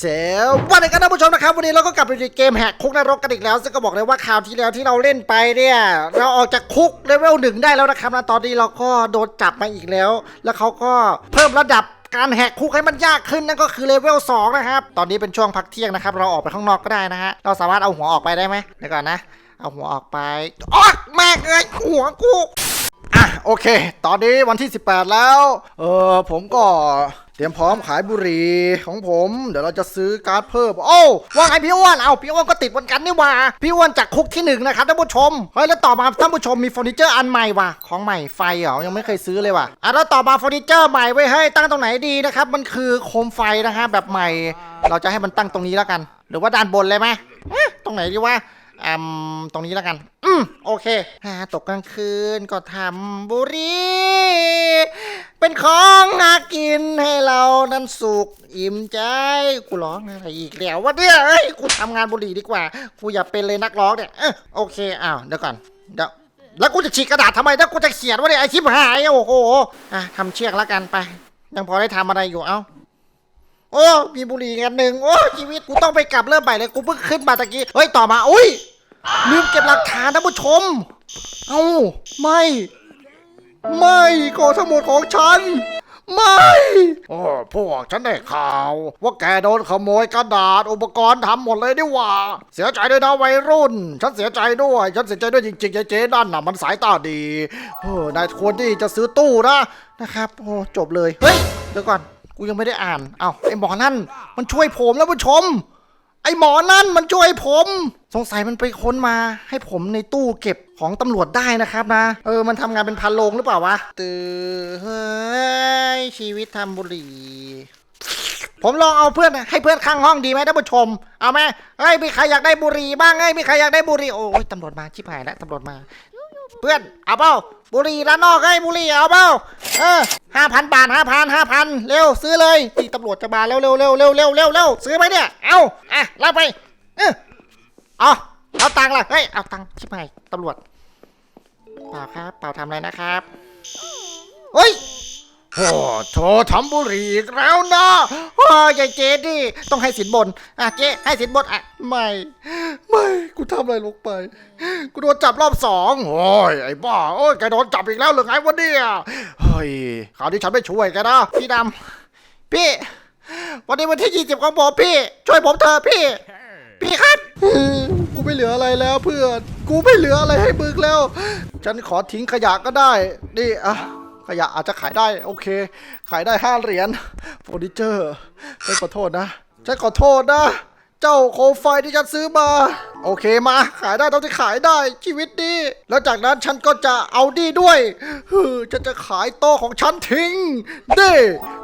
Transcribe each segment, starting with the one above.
เซลวันนี้กันท่านผู้ชมนะครับ วันนี้เราก็กลับไปในเกมแหกคุกนรกกันอีกแล้ว ซึ่งก็บอกเลยว่าคราวที่แล้วที่เราเล่นไปเนี่ย เราออกจากคุกเลเวลหนึ่งได้แล้วนะครับนะตอนนี้เราก็โดนจับมาอีกแล้ว แล้วเขาก็เพิ่มระดับการแหกคุกให้มันยากขึ้นนั่นก็คือเลเวล2นะครับ ตอนนี้เป็นช่วงพักเที่ยงนะครับ เราออกไปข้างนอกก็ได้นะฮะ เราสามารถเอาหัวออกไปได้ไหมเดี๋ยวก่อนนะ เอาหัวออกไปอ๊อกแม่เอ้ยหัวกูอะโอเค ตอนนี้วันที่ 18 แล้ว เออผมก็ ตรียมพร้อมขายบุหรี่ของผม เดี๋ยวเราจะซื้อการ์ดเพิ่ม โอ้ว่าไงพี่อ้วนเอาพี่อ้วนก็ติดวันกันนี่ว่าพี่อ้วนจากคุกที่หนึ่งนะครับท่านผู้ชมเฮ้ยแล้วต่อมาท่านผู้ชมมีเฟอร์นิเจอร์อันใหม่ว่ะของใหม่ไฟเหรอยังไม่เคยซื้อเลยว่ะอะแล้วต่อมาเฟอร์นิเจอร์ใหม่ไว้ให้ตั้งตรงไหนดีนะครับมันคือโคมไฟนะฮะแบบใหม่ เราจะให้มันตั้งตรงนี้แล้วกัน หรือว่าด้านบนเลยไหมตรงไหนดีวะ อืมตรงนี้แล้วกัน อืมโอเคหาตกกลางคืนก็ทำบุหรี่เป็นของหากินให้เรานั้นสุขอิ่มใจ กูร้องอะไรอีกแล้ววะเนี่ยเอ้ยกูทำงานบุหรี่ดีกว่า กูอย่าเป็นเลยนักร้องเนี่ยเออโอเคอ้าวเดี๋ยวก่อนเดี๋ยวแล้วกูจะฉีกกระดาษทำไมถ้ากูจะเขียนว่าเนี่ยไอชิบหายโอ้โหอะทำเชือกแล้วกันไป ยังพอได้ทำอะไรอยู่เอ้าโอ้ มีบุหรี่กันหนึ่งโอ้ ชีวิต กูต้องไปกลับเริ่มใหม่เลย กูเพิ่งขึ้นมาตะกี้ เฮ้ย ต่อมา อุ้ย ลืมเก็บหลักฐานท่านผู้ชม เอาไม่ ไม่กองทั้งหมดของฉัน ไม่โอ้พวกฉันได้ข่าว ว่าแกโดนขโมยกระดาษอุปกรณ์ทำหมดเลยนี่หว่า เสียใจด้วยนะวัยรุ่น ฉันเสียใจด้วย ฉันเสียใจด้วยจริงๆยายเจ๊นั่นน่ะมันสายตาดีเออนายควรที่จะซื้อตู้นะนะครับโอ้จบเลย เฮ้ยเดี๋ยวก่อน กูยังไม่ได้อ่าน เอา้าไอ้หมอนั่น มันช่วยผมแล้วผู้ชม ไอหมอนั่นมันช่วยผม สงสัยมันไปค้นมาให้ผมในตู้เก็บของตำรวจได้นะครับนะ เออ มันทำงานเป็นพันโลงหรือเปล่าวะตื่นเฮ้ยชีวิตทำบุหรี่ ผมลองเอาเพื่อนให้เพื่อนข้างห้องดีไหมท่านผู้ชม เอาไหมเฮ้ยมีใครอยากได้บุหรี่บ้างเฮ้ยมีใครอยากได้บุหรี่โอ้ยตำรวจมาชิบหายแล้วตำรวจมา เพื่อนเอาเปล่าบุหรี่ร้านนอกไอ้ยบุหรี่เอาเปล่าเออห้าพันบาทห้าพันห้าพันเร็วซื้อเลยตีตำรวจจะมาเร็วเร็วเร็วเร็วเร็วเร็วเร็วซื้อไหมเนี่ยเอาอะรับไปเออเอาเอาตังค์ละเฮ้ยเอาตังค์ชิบหายตำรวจเปล่าครับเปล่าทำอะไรนะครับเฮ้ยโอ้โถทำบุหรี่อีกแล้วนะโอ้ยายเจ๊ดิต้องให้สินบนอะเจ๊ให้สินบนอะไม่ กูทำอะไรลงไป กูโดนจับรอบสองโอ้ยไอ้บ้าโอ้ยแกโดนจับอีกแล้วหรือไงวะเนี่ยเฮ้ยคราวนี้ฉันไม่ช่วยแกนะพี่ดำพี่ วันนี้วันที่ยี่สิบของผมพี่ ช่วยผมเถอะพี่ พี่ครับ กูไม่เหลืออะไรแล้วเพื่อน กูไม่เหลืออะไรให้มึงแล้ว ฉันขอทิ้งขยะก็ได้ นี่อะขยะอาจจะขายได้โอเค ขายได้ห้าเหรียญเฟอร์นิเจอร์ฉันขอโทษนะ ฉันขอโทษนะ เจ้าโคมไฟที่ฉันซื้อมา โอเคมา ขายได้เท่าที่ขายได้ชีวิตดี แล้วจากนั้นฉันก็จะเอาดีด้วยฮ้อฉันจะขายโต๊ะของฉันทิ้งดี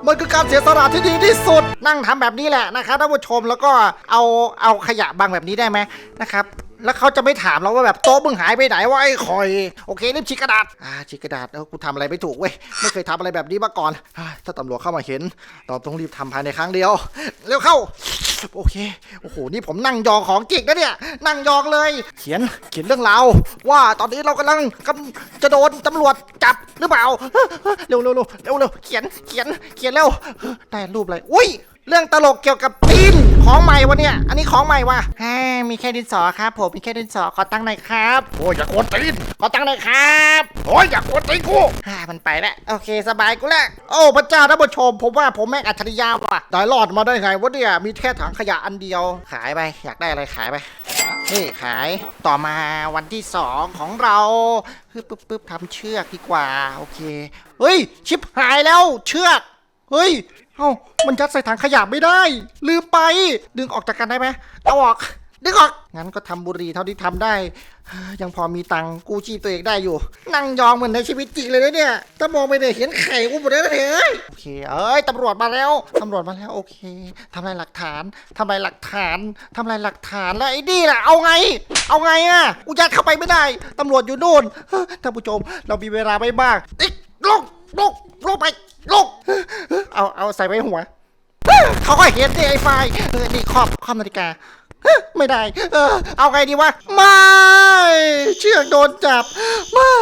มันคือการเสียสละที่ดีที่สุด นั่งทำแบบนี้แหละนะครับท่านผู้ชมแล้วก็เอาเอาขยะบางแบบนี้ได้ไหมนะครับแล้วเขาจะไม่ถามเราว่าแบบโต๊ะมึงหายไปไหนวะไอ้คอย โอเครีบฉีกกระดาษอ่าฉีกกระดาษเออกูทำอะไรไม่ถูกเว้ยไม่เคยทำอะไรแบบนี้มาก่อนอถ้าตำรวจเข้ามาเห็นเราต้องรีบทำภายในครั้งเดียว เร็วเข้า โอเค โอ้โห นี่ผมนั่งยองของจริงนะเนี่ยนั่งยองเลย เขียนเขียนเรื่องราวว่าตอนนี้เรากำลังกำจะโดนตำรวจจับหรือเปล่า เร็วเร็วเร็วเร็วเร็วเขียนเขียนเขียนเร็วได้รูปอะไรอุ้ย เรื่องตลกเกี่ยวกับตีนของใหม่วะเนี่ย อันนี้ของใหม่วะแฮมีแค่ดินสอครับ ผมมีแค่ดินสอขอตั้งหน่อยครับโอ้ยอย่ากวนตีนขอตั้งหน่อยครับโอ้ยอย่ากวนตีนกูฮ่ามันไปแล้วโอเค สบายกูแล้วโอ้พระเจ้าท่านผู้ชม ผมว่าผมแม่งอัจฉริยะว่ะได้รอดมาได้ไงวะเนี่ยมีแค่ถังขยะอันเดียว ขายไปอยากได้อะไรขายไปนี่ขายต่อมาวันที่สองของเราปึ๊บปึ๊บปึ๊บทำเชือกดีกว่าโอเคเฮ้ยชิปหายแล้วเชือก เฮ้ย เอ้า มันยัดใส่ถังขยะไม่ได้ ลืมไป ดึงออกจากกันได้ไหมเอาออก ดึงออก งั้นก็ทำบุหรี่เท่าที่ทำได้ ยังพอมีตังกู้ชีพตัวเองได้อยู่ นั่งยองเหมือนในชีวิตจริงเลยนะเนี่ย ถ้ามองไปเนี่ยเห็นไข่กูหมดเลยนะเฮ้ยโอเค เอ้ยตำรวจมาแล้ว ตำรวจมาแล้ว โอเคทำลายหลักฐานทำลายหลักฐานทำลายหลักฐานแล้วไอ้นี่ล่ะ เอาไง เอาไงอะกูยัดเข้าไปไม่ได้ ตำรวจอยู่นู่นท่านผู้ชม เรามีเวลาไม่มากติ๊กลง ลงลงไปลงเอาเอาใส่ไว้หัว เขาก็เห็นดิไอ้ไฟเออนี่ครอบครอบนาฬิกาเฮ้ยไม่ได้ เออ เอาไงดีวะ ไม่ เชือกโดนจับ ไม่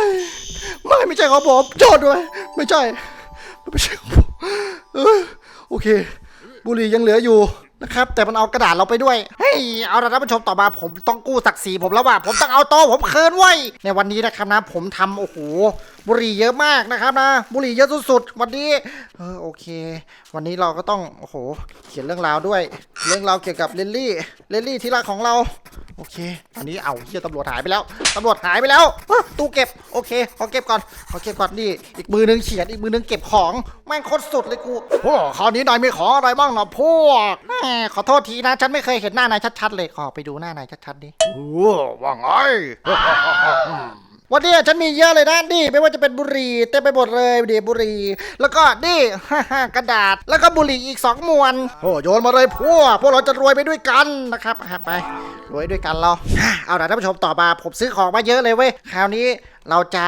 ไม่ไม่ใช่ของผมโจทย์ด้วย ไม่ใช่ ไม่ใช่ของผมเออโอเค บุหรี่ยังเหลืออยู่ นะครับแต่มันเอากระดาษเราไปด้วยเฮ้ยเอาละท่านผู้ชมต่อมาผมต้องกู้ศักดิ์ศรีผมแล้วว่ะผมต้องเอาโตะผมคืนไว้ในวันนี้นะครับนะ ผมทำโอ้โหบุหรี่เยอะมากนะครับนะ บุหรี่เยอะสุดๆวันนี้เออโอเค วันนี้เราก็ต้องโอ้โห เขียนเรื่องราวด้วย เรื่องราวเกี่ยวกับเลนลี่เลนลี่ที่รักของเราโอเคตอนนี้เอาเฮียตำรวจหายไปแล้ว ตำรวจหายไปแล้วตู้เก็บ โอเค ขอเก็บก่อน ขอเก็บก่อนนี่ อีกมือนึงเขียน อีกมือนึงเก็บของ แม่งโคตรสุดเลยกู โอ้คราวนี้นายมีของอะไรบ้างนะพวกแหมขอโทษทีนะ ฉันไม่เคยเห็นหน้านายชัดๆเลย ขอไปดูหน้านายชัดๆดิโอ้ว่าไง วันนี้ฉันมีเยอะเลยนะนี่ไม่ว่าจะเป็นบุหรี่เต็มไปหมดเลยเดี๋ยวบุหรี่แล้วก็นี่ กระดาษแล้วก็บุหรี่อีกสองมวนโอ้โยนมาเลยพวกพวกเราจะรวยไปด้วยกันนะครับอะไปรวยด้วยกันเรา เอาล่ะท่านผู้ชมต่อมาผมซื้อของมาเยอะเลยเว้ยคราวนี้เราจะ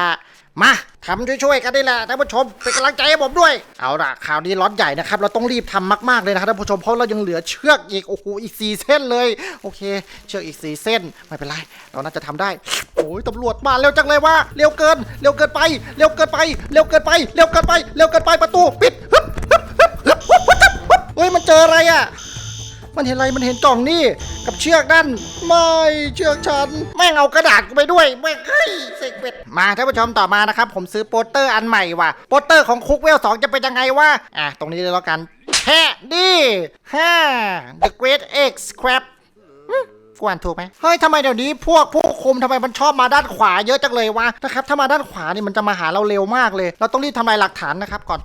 มาทำช่วยๆกันได้แหละท่านผู้ชมเป็นกำลังใจให้ผมด้วย เอาล่ะข่าวนี้ล็อตใหญ่นะครับ เราต้องรีบทำมากๆเลยนะครับท่านผู้ชมเพราะเรายังเหลือเชือกอีกโอ้โหอีกสี่เส้นเลย โอเค เชือกอีกสี่เส้นไม่เป็นไร เราน่าจะทำได้โอ้ยตำรวจมาเร็วจังเลยว่าเร็วเกิน เร็วเกินไป เร็วเกินไป เร็วเกินไป เร็วเกินไป เร็วเกินไปประตูปิดฮึบฮึบฮึบฮึบฮึบฮึบเฮ้ยมันเจออะไรอะ มันเห็นอะไรมันเห็นกล่องนี่ กับเชือกนั่นไม่เชือกฉันแม่งเอากระดาษกูไปด้วยแม่งเฮ้ยเสกเป็ดมาท่านผู้ชมต่อมานะครับ ผมซื้อโปสเตอร์อันใหม่ว่ะโปสเตอร์ของคุกเวลสองจะเป็นยังไงวะอะตรงนี้เลยแล้วกันแฮ่ดิฮ่า The Great X Scrap กวนถูกไหมเฮ้ยทำไมเดี๋ยวนี้พวกผู้คุมทำไมมันชอบมาด้านขวาเยอะจังเลยวะนะครับถ้ามาด้านขวานี่มันจะมาหาเราเร็วมากเลย เราต้องรีบทำลายหลักฐานนะครับก่อน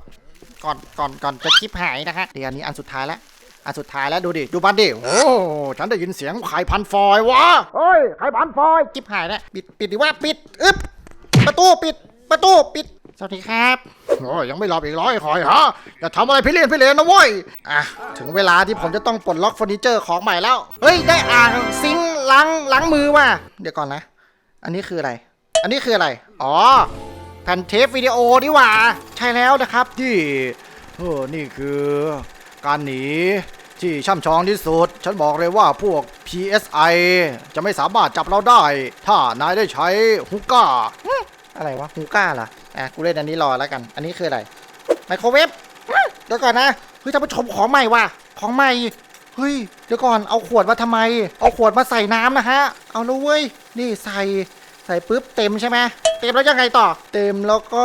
ก่อนก่อนก่อนจะคลิปหายนะฮะเดี๋ยวอันนี้อันสุดท้ายแล้ว อันสุดท้ายแล้วดูดิ ดูมันดิ โอ้ฉันได้ยินเสียงไข่พันฟอยวะเฮ้ยไข่พันฟอยคลิปหายแล้วปิดปิดดิว่าปิดอึ๊บประตูปิด ประตูปิด สวัสดีครับโอ้ยยังไม่หลับอีกร้อยคอยฮะอย่าทำอะไรพี่เลียนพี่เลนนะเว้ยอะถึงเวลาที่ผมจะต้องปลดล็อกเฟอร์นิเจอร์ของใหม่แล้ว เฮ้ยได้อ่างซิงค์ล้างล้างมือว่ะเดี๋ยวก่อนนะ อันนี้คืออะไร อันนี้คืออะไร อ๋อแผ่นเทปวิดีโอนี่หว่า ใช่แล้วนะครับที่เออนี่คือ การหนีที่ช่ำชองที่สุด ฉันบอกเลยว่าพวก PSI จะไม่สามารถจับเราได้ ถ้านายได้ใช้ฮุกก้า อะไรวะฮูก้าเหรอ อะ กูเล่นอันนี้รอแล้วกัน อันนี้คืออะไร ไมโครเวฟอื้อเดี๋ยวก่อนนะ เฮ้ยท่านผู้ชมของใหม่ว่ะ ของใหม่ เฮ้ย เดี๋ยวก่อน เอาขวดมาทำไม เอาขวดมาใส่น้ำนะฮะ เอาแล้วเว้ย นี่ใส่ ใส่ปุ๊บเต็มใช่ไหมเต็มแล้วยังไงต่อ เต็มแล้วก็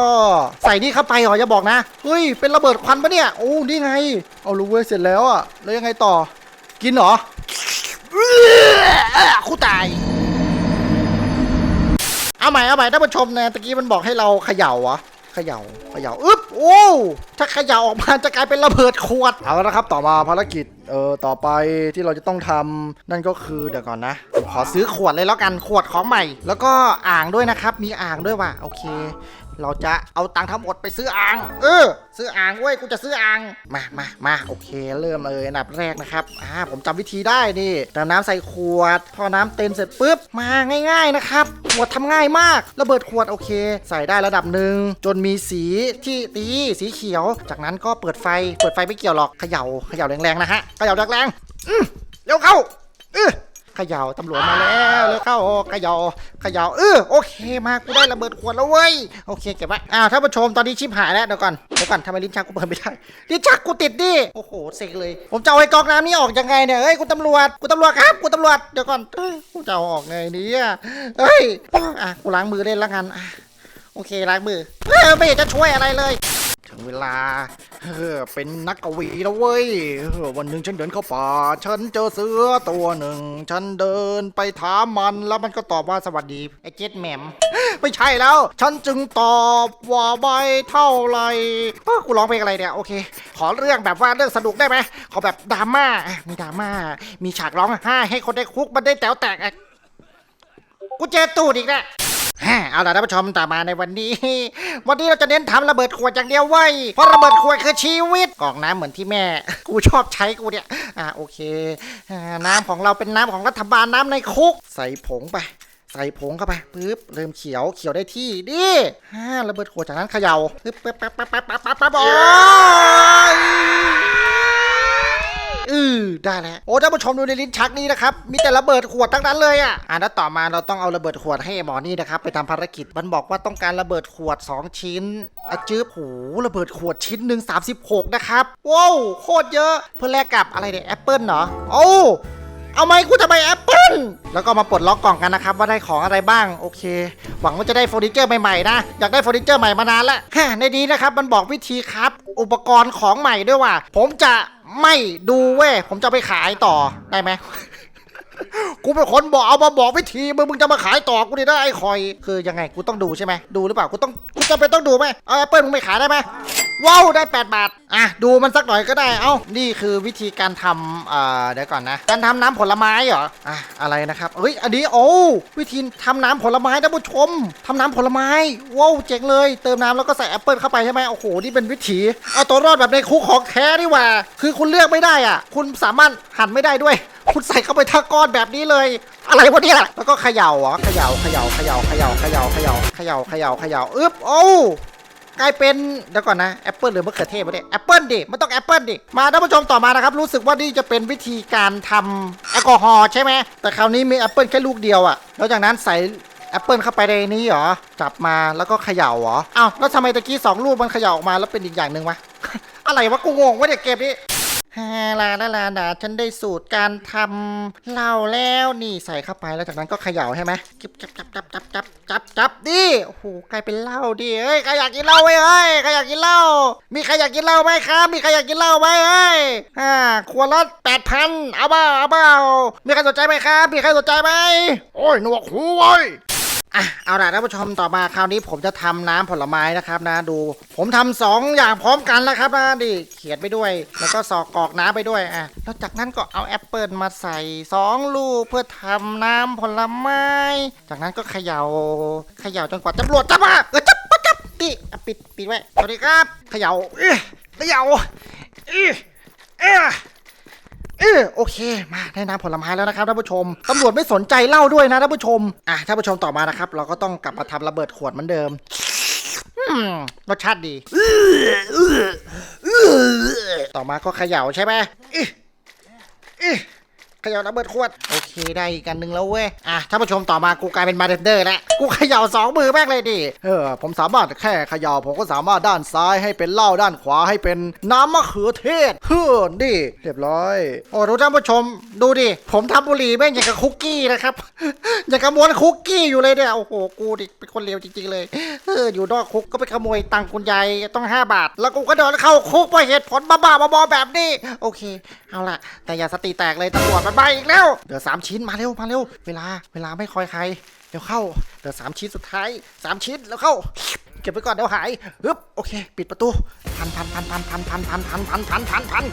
ใส่นี่เข้าไปหรออย่าบอกนะเฮ้ยเป็นระเบิดควันปะเนี่ยโอ้นี่ไง เอารู้เว้ยเสร็จแล้วอะแล้วยังไงต่อ กินเหรอคูตายเอาใหม่เอาใหม่ท่านผู้ชมนะตะกี้มันบอกให้เราเขย่าเหรอเขย่าเขย่าอึ๊บโอ้ถ้าเขย่าออกมาจะกลายเป็นระเบิดขวดเอาละนะครับ ต่อมาภารกิจ เออต่อไปที่เราจะต้องทำนั่นก็คือเดี๋ยวก่อนนะ ขอซื้อขวดเลยแล้วกันขวดของใหม่ แล้วก็อ่างด้วยนะครับ มีอ่างด้วยว่ะโอเค เราจะเอาตังค์ทั้งหมดไปซื้ออ่าง เออ ซื้ออ่างเว้ยกูจะซื้ออ่างมามามาโอเค เริ่มเลยอันดับแรกนะครับอ่าผมจำวิธีได้นี่เติมน้ำใส่ขวด พอน้ำเต็มเสร็จปุ๊บมาง่าย ๆนะครับขวดทำง่ายมากระเบิดขวดโอเค ใส่ได้ระดับหนึ่งจนมีสีที่ตีสีเขียว จากนั้นก็เปิดไฟเปิดไฟไม่เกี่ยวหรอกเขย่าเขย่าแรงๆนะฮะขย่าแรงๆอืมเร็วเข้าอือขย่าตำรวจมาแล้วแล้วเข้าเขย่าเขย่าเออโอเคมากูได้ระเบิดขวดแล้วเว้ยโอเคเก็บไว้อ้าวท่านผู้ชมตอนนี้ชิปหายแล้วเดี๋ยวก่อนเดี๋ยวก่อนทำไมลิ้นชักกูเปิดไม่ได้ลิ้นชักกูติดดิโอ้โหเซ็งเลย ผมจะเอาไอ้กอกน้ำนี้ออกยังไงเนี่ยเอ้ยกูตำรวจกูตำรวจครับกูตำรวจเดี๋ยวก่อนเอ้ยกูจะเอาออกไงเนี่ยเอ้ยอะกูล้างมือเล่นล้วกันอะโอเคล้างมือเออไม่เห็นจะช่วยอะไรเลย ถึงเวลาเออเป็นนักกวีแล้วเว้ยเออวันหนึ่งฉันเดินเข้าป่า ฉันเจอเสือตัวหนึ่ง ฉันเดินไปถามมันแล้วมันก็ตอบว่าสวัสดีไอ้เจ็ดแหม่มไม่ใช่แล้ว ฉันจึงตอบว่าใบเท่าไรเออกูร้องเพลงอะไรเนี่ยโอเค ขอเรื่องแบบว่าเรื่องสนุกได้ไหมขอแบบดราม่ามีดราม่า มีฉากร้องไห้ให้คนในคุกมันได้แต๋วแตกอะกูเจอตูดอีกแล้ว ฮ่าเอาล่ะท่านผู้ชมต่อมาในวันนี้ วันนี้เราจะเน้นทำระเบิดขวดอย่างเดียวเว้ยเพราะระเบิดขวดคือชีวิตกรอกน้ำเหมือนที่แม่ กูชอบใช้กูเนี่ยอ่าโอเคอ่าน้ำของเราเป็นน้ำของรัฐบาลน้ำในคุก ใส่ผงไป ใส่ผงเข้าไปปึ๊บเริ่มเขียวเขียวได้ที่ดิฮ่าระเบิดขวดจากนั้นเขย่าปึ๊บปั๊บปั๊บปั๊บปั๊บปั๊บปั๊บปั๊บโอ้ย อือได้แล้วโอ้ท่านผู้ชมดูในลิ้นชักนี้นะครับมีแต่ระเบิดขวดทั้งนั้นเลยอะอะแล้วต่อมาเราต้องเอาระเบิดขวดให้หมอนี่นะครับไปทำภารกิจมันบอกว่าต้องการระเบิดขวด 2 ชิ้นอะจืบโหระเบิดขวดชิ้นหนึ่ง36 นะครับว้าวโคตรเยอะเพื่อแลกกับอะไรเนี่ยแอปเปิลเหรอโอ้เอาไหมกูจะไปแอปเปิลแล้วก็มาปลดล็อกกล่องกันนะครับ ว่าได้ของอะไรบ้างโอเค หวังว่าจะได้เฟอร์นิเจอร์ใหม่ๆนะ อยากได้เฟอร์นิเจอร์ใหม่มานานแล้วฮะในนี้นะครับ มันบอกวิธีครับ อุปกรณ์ของใหม่ด้วยว่า ผมจะ ไม่ดูเว้ย ผมจะไปขายต่อได้ไหม กูเป็นคนบอกเอามาบอกวิธีมึงมึงจะมาขายต่อกูดิได้ไอ้คอย คือยังไงกูต้องดูใช่ไหมดูหรือเปล่ากูต้องกูจะเป็นต้องดูไหมเอาแอปเปิลมึงไม่ขายได้ไหมว้าวได้ 8 บาท อะ ดูมันสักหน่อยก็ได้ เอ้า นี่คือวิธีการทำเอ่อเดี๋ยวก่อนนะ การทำน้ำผลไม้เหรอ อะ อะไรนะครับ เฮ้ย อันนี้ โอ้ วิธีทำน้ำผลไม้ท่านผู้ชมทำน้ำผลไม้ ว้าว เจ๋งเลย เติมน้ำแล้วก็ใส่แอปเปิลเข้าไปใช่ไหมโอ้โห นี่เป็นวิธีเอาตัวรอดแบบในคุกของแท้นี่หว่า คือคุณเลือกไม่ได้อะ คุณสามารถหั่นไม่ได้ด้วย คุณใส่เข้าไปทั้งก้อนแบบนี้เลย อะไรวะเนี่ยแล้วก็เขย่าเหรอเขย่าเขย่าเขย่าเขย่าเขย่าเขย่าเขย่าเขย่าเขย่าอึ๊บโอ้กลายเป็นเดี๋ยวก่อนนะแอปเปิลหรือมะเขือเทศวะเนี่ยแอปเปิลดิมันต้องแอปเปิลดิมาท่านผู้ชมต่อมานะครับ รู้สึกว่านี่จะเป็นวิธีการทำแอลกอฮอล์ใช่ไหมแต่คราวนี้มีแอปเปิลแค่ลูกเดียวอะแล้วจากนั้นใส่แอปเปิลเข้าไปในนี้เหรอจับมาแล้วก็เขย่าเหรออ้าวแล้วทำไมตะกี้สองลูกมันเขย่าออกมาแล้วเป็นอีกอย่างหนึ่งวะอะไรวะกูงงวะเนี่ยเกมนี้ ฮาลาลาลาดาฉันได้สูตรการทำเหล้าแล้วนี่ใส่เข้าไปแล้วจากนั้นก็เขย่าใช่ไหมจับจับจับจับจับจับจับจับดิโอ้โหกลายเป็นเหล้าดิเอ้ยใครอยากกินเหล้าเอ้ยใครอยากกินเหล้ามีใครอยากกินเหล้าไหมครับมีใครอยากกินเหล้าไหมเอ้ยอ่าขวดละแปดพันเอาเปล่าเอาเปล่ามีใครสนใจไหมครับมีใครสนใจไหมโอ้ยหนวกหูไว้ย อะเอาล่ะท่านผู้ชมต่อมาคราวนี้ผมจะทำน้ำผลไม้นะครับนะดู ผมทำสองอย่างพร้อมกันแล้วครับนะดิเขียนไปด้วย แล้วก็สอกกอกน้ำไปด้วยอะแล้วจากนั้นก็เอาแอปเปิลมาใส่สองลูกเพื่อทำน้ำผลไม้ จากนั้นก็เขย่าเขย่าจนกว่าตำรวจจะมาเออจับปะจับดิอ่ปิดปิดไว้สวัสดีครับเขย่าเอ้ยเขย่าเอ้ยเอ้ย เออโอเค มาได้น้ำผลไม้แล้วนะครับท่านผู้ชมตำรวจไม่สนใจเล่าด้วยนะท่านผู้ชมอะท่านผู้ชมต่อมานะครับ เราก็ต้องกลับมาทำระเบิดขวดเหมือนเดิมรสชาติดี ต่อมาก็เขย่าใช่ไหมอ เขย่าระเบิดขวด โอเคได้อีกกันหนึ่งแล้วเว้ย อะท่านผู้ชมต่อมากูกลายเป็นบาเทนเดอร์แล้ว กูเขย่าสองมือแม่งเลยดิ เออ ผมสามารถแค่เขย่าผมก็สามารถด้านซ้ายให้เป็นเหล้าด้านขวาให้เป็นน้ำมะเขือเทศเฮ้อนี่เรียบร้อย โอ้ดูท่านผู้ชม ดูดิ ผมทำบุหรี่แม่งอย่างกับคุกกี้นะครับ อย่างกับม้วนคุกกี้อยู่เลยเนี่ย โอ้โห กูดิเป็นคนเลวจริงๆเลย เออ อยู่นอกคุกก็ไปขโมยตังค์คุณยายต้อง 5 บาท แล้วกูก็โดนเข้าคุกเพราะเหตุผลบ้าๆบอๆแบบนี้ โอเค เอาล่ะ แต่อย่าสติแตกเลยตำรวจมันมาอีกแล้วเดี๋ยวสามชิ้นมาเร็วมาเร็ว เวลาเวลาไม่คอยใครเดี๋ยวเข้าเดี๋ยวสามชิ้นสุดท้ายสามชิ้นแล้วเข้า เก็บไปก่อนเดี๋ยวหายฮึบโอเค ปิดประตูพันพันพันพันพันพันพันพันพันพันพันพัน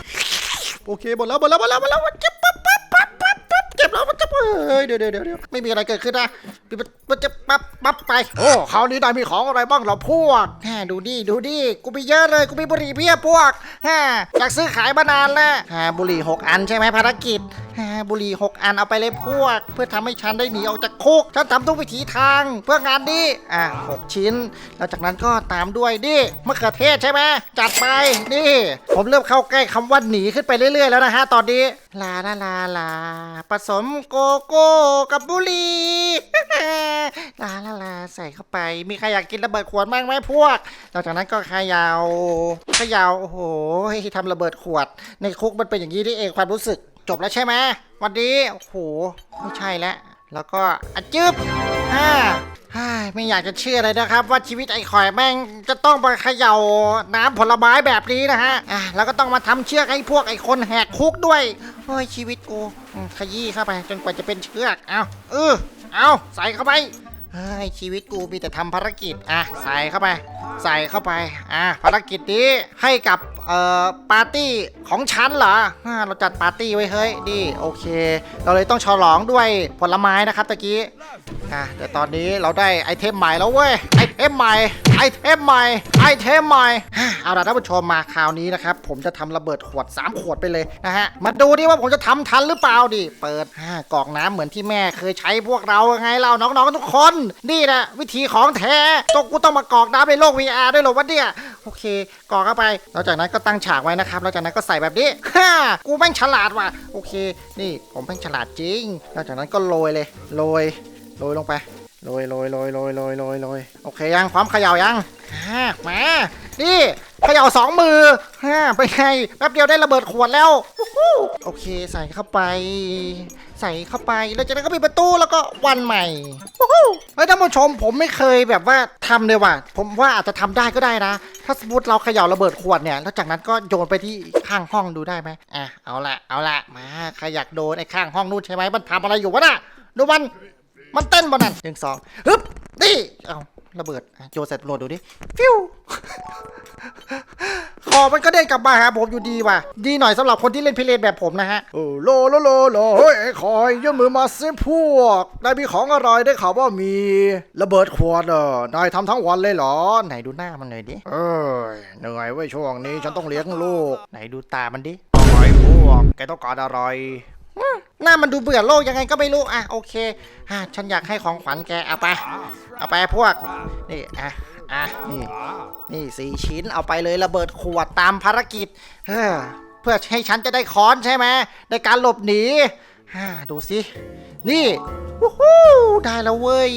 โอเคหมดแล้วหมดแล้วหมดแล้วหมดแล้วมันจะปั๊บปั๊บปั๊บปั๊บปั๊บเก็บแล้วมันจะเฮ้ยเดี๋ยวเดี๋ยวเดี๋ยวเดี๋ยวไม่มีอะไรเกิดขึ้นนะปิดประตูมันจะปั๊บปั๊บไป โอ้คราวนี้นายมีของอะไรบ้างเหรอพวกแฮดูดิดูดิกูมีเยอะเลยกูมีบุหรี่เพียบพวกแฮะอยากซื้อขายมานานแล้วแฮะบุหรี่หกอันใช่ไหมภารกิจแฮะบุหรี่หกอันเอาไปเลยพวก เพื่อทำให้ฉันได้หนีออกจากคุกฉันทำทุกวิถีทางเพื่องานนี้อะหกชิ้น แล้วจากนั้นก็ตามด้วยดิมะเขือเทศใช่ไหมจัดไปนี่ ผมเริ่มเข้าใกล้คำว่าหนีขึ้นไปเรื่อยๆแล้วนะฮะตอนนี้ลาลาลาลาผสมโกโก้กับบุหรี่ลาลาลาใส่เข้าไป มีใครอยากกินระเบิดขวดบ้างไหมพวกหลังจากนั้นก็เขยาวขยาวโอ้โหทำระเบิดขวด ในคุกมันเป็นอย่างนี้นี่เองความรู้สึกจบแล้วใช่ไหมวันนี้โอ้โหไม่ใช่แล้วแล้วก็อะจึ๊บอ่าฮ่าไม่อยากจะเชื่อเลยนะครับ ว่าชีวิตไอ้ข่อยแม่งจะต้องมาเขย่าน้ำผลไม้แบบนี้นะฮะอ่าแล้วก็ต้องมาทำเชือกให้พวกไอ้คนแหกคุกด้วยโอ้ยชีวิตกูขยี้เข้าไปจนกว่าจะเป็นเชือกเอาเออ เอาใส่เข้าไปเฮ้ยชีวิตกูมีแต่ทำภารกิจอะใส่เข้าไป ใส่เข้าไปอะภารกิจนี้ให้กับเอ่อปาร์ตี้ของฉันเหรออ่าเราจัดปาร์ตี้ไว้เฮ้ยดีโอเค เราเลยต้องฉลองด้วยผลไม้นะครับตะกี้ อะแต่ตอนนี้เราได้ไอเทมใหม่แล้วเว้ยไอเทมใหม่ไอเทมใหม่ไอเทมใหม่เอาล่ะท่านผู้ชมมาคราวนี้นะครับผมจะทำระเบิดขวด 3 ขวดไปเลยนะฮะมาดูดิว่าผมจะทำทันหรือเปล่าดิเปิดอ่ากรอกน้ำเหมือนที่แม่เคยใช้พวกเราไงเราน้องๆทุกคน นี่นะวิธีของแท้ต้องกูต้องมากรอกน้ำในโลก VR ด้วยเหรอวะเนี่ยโอเคกรอกเข้าไปแล้วจากนั้นก็ตั้งฉากไว้นะครับแล้วจากนั้นก็ใส่แบบนี้ฮ่ากูแม่งฉลาดว่ะโอเค นี่ผมแม่งฉลาดจริงแล้วจากนั้นก็โรยเลยโรย โรยลงไปโรยโรยโรยโรยโรยโรยโรยโอเคยังพร้อมเขย่ายังฮ่ามานี่เขย่าสองมือฮ่าไปไงแป๊บเดียวได้ระเบิดขวดแล้วโอเคใส่เข้าไป ใส่เข้าไปแล้วจากนั้นก็ปิดประตูแล้วก็วันใหม่เฮ้ยท่านผู้ชมผมไม่เคยแบบว่าทำเลยว่ะ ผมว่าอาจจะทำได้ก็ได้นะ ถ้าสมมติเราเขย่าระเบิดขวดเนี่ย แล้วจากนั้นก็โยนไปที่ข้างห้องดูได้ไหมอะเอาละเอาละมาใครอยากโดนไอ้ข้างห้องนู่นใช่ไหมมันทำอะไรอยู่วะน่ะดูมัน มันเต้นบนนั่นหนึ่งสองฮึบนี่เอาระเบิดอะโยนใส่ตำรวจดูดิ ฟิวคอมันก็เด้งกลับมาหาผมอยู่ดีว่ะ ดีหน่อยสำหรับคนที่เล่นพิเรนแบบผมนะฮะ โอ้โลโลโลโลเฮ้ยไอ้คอยยื่นมือมาสิพวกนายมีของอะไรได้ข่าวว่ามีระเบิดขวดเออนายทำทั้งวันเลยเหรอ ไหนดูหน้ามันหน่อยดิ เอ้ยเหนื่อยเว้ยช่วงนี้ฉันต้องเลี้ยงลูก ไหนดูตามันดิไอ้พวกแกต้องการอะไร หน้ามันดูเบื่อโลกยังไงก็ไม่รู้อะโอเคอะฉันอยากให้ของขวัญแกเอาไป เอาไปพวกนี่อะอะนี่นี่สี่ชิ้นเอาไปเลยระเบิดขวดตามภารกิจเฮ้อเพื่อให้ฉันจะได้ค้อนใช่ไหมในการหลบหนีฮ่าดูสินี่วู้ฮู้ได้แล้วเว้ย